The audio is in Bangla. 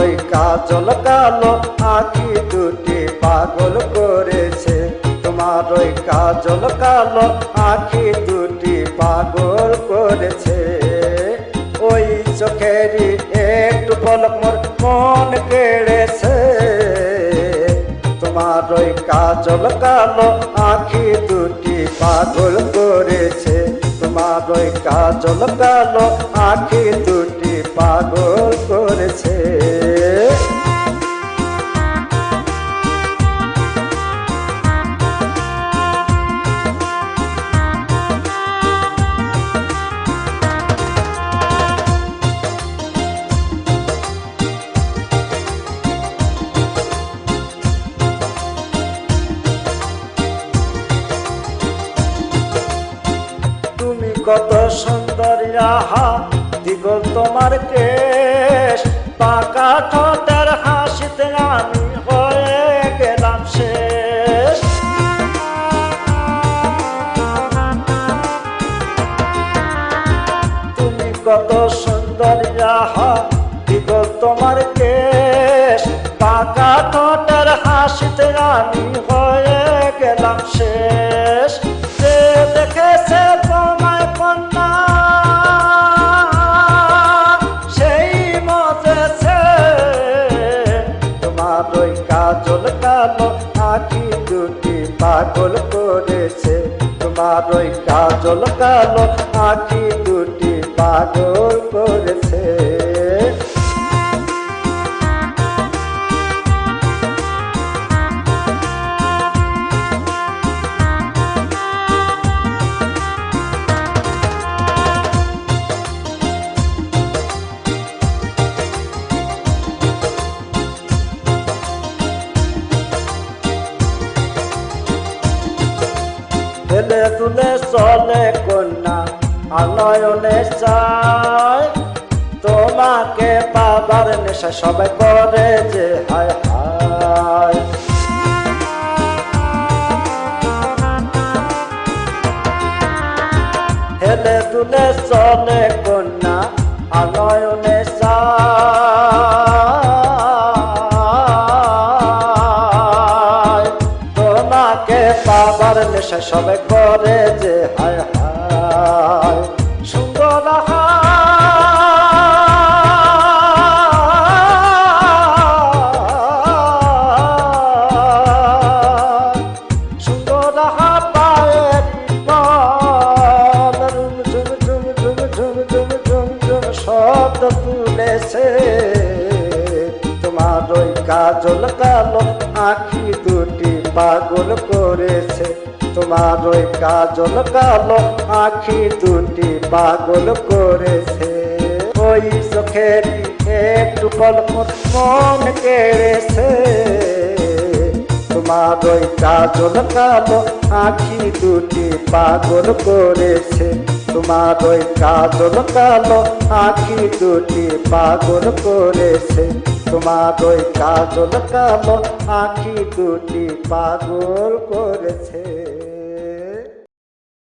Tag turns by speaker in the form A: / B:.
A: ওই কাজল কালো আখি দুটি পাগল করেছে। তোমার ওই কাজল কালো আখি দুটি পাগল করেছে। ওই চোখেরই একটু পলক মোর মন কেড়েছে। তোমার ওই কাজল কালো আখি দুটি পাগল করেছে। তোমার ওই কাজল কালো আখি দুটি পাগল করেছে। কত সুন্দর আহা দিগল তোমার কেশ। পাকা ঠোঁটের হাসিতে আমি হয়ে গেলাম শেষ। তুমি কত সুন্দর আহা দিগল তোমার কেশ। পাকা ঠোঁটের হাসিতে আখি দুটি পাগল করেছে। তোমার ওই কাজল কালো আখি দুটি পাগল করেছে। হেলে তুলে চলে কন্যা, আনয়নে চায়। তোমাকে পাবার নেশা সবাই করে যে হায় হায়। হেলে তুলে চলে কন্যা, আনয়নে তোমার নেশায় সবে করে যে হায় হায়। সুন্দর তুলেছে। তোমার ওই কাজল কালো আখি দুটি পাগল করেছে। তোমার ওই কাজল কালো আখি দুটি পাগল করেছে। ওই চোখের একটু পলক মন কেড়েছে। তোমার ওই কাজল কালো আখি দুটি পাগল করেছে। তোমার ওই কাজল কালো আখি দুটি পাগল করেছে। তোমার ওই কাজল কালো আঁকি দুটি পাগল করেছে।